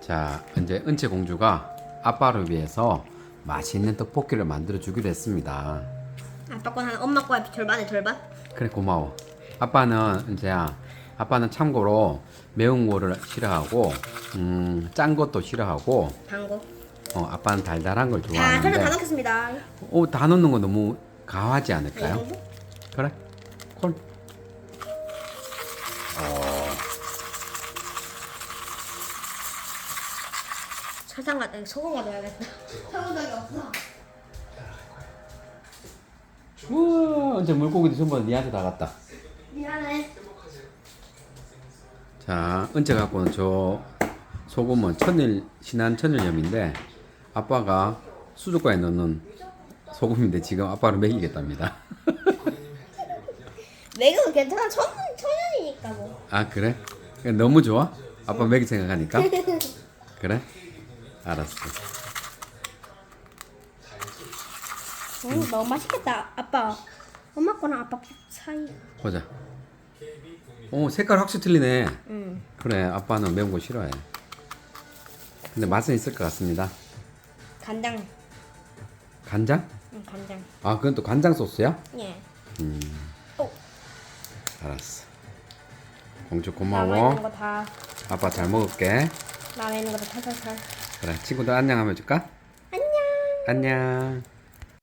자, 이제 은채 공주가 아빠를 위해서 맛있는 떡볶이를 만들어 주기로 했습니다. 아빠 건 하나, 엄마 거야 절반에 절반. 그래 고마워. 아빠는 은채야, 아빠는 참고로 매운 거를 싫어하고, 음, 짠 것도 싫어하고, 단 거. 어, 아빠는 달달한 걸 자, 저는 다 좋아하는데, 넣겠습니다. 어, 다 넣는 거 너무 가하지 않을까요? 네. 그래? 콜. 설탕 같은 소금 가져야겠다. 소금장이 없어. 우와, 은채 물고기도 전부 다 니한테 다 갔다. 미안해. 자, 은채 갖고는 저 소금은 천일 신한 천일염인데 아빠가 수족관에 넣는 소금인데 지금 아빠를 먹이겠답니다. 매그는 괜찮아. 천 천연이니까 뭐. 아 그래? 너무 좋아? 아빠 먹이 생각하니까? 그래? 알았어. 음, 너무 맛있겠다. 아빠. 엄마 거랑 아빠 거 사이. 보자. 오 색깔 확실히 틀리네. 음. 그래 아빠는 매운 거 싫어해. 근데 맛은 있을 것 같습니다. 간장. 간장? 음, 간장. 아 그건 또 간장 소스야? 예. 음 어. 알았어. 공주 남아 있는 고마워. 거 다. 아빠 잘 먹을게. 남아 있는 거 다 살살살. 그래 친구들 안녕 하면 줄까? 안녕. 안녕.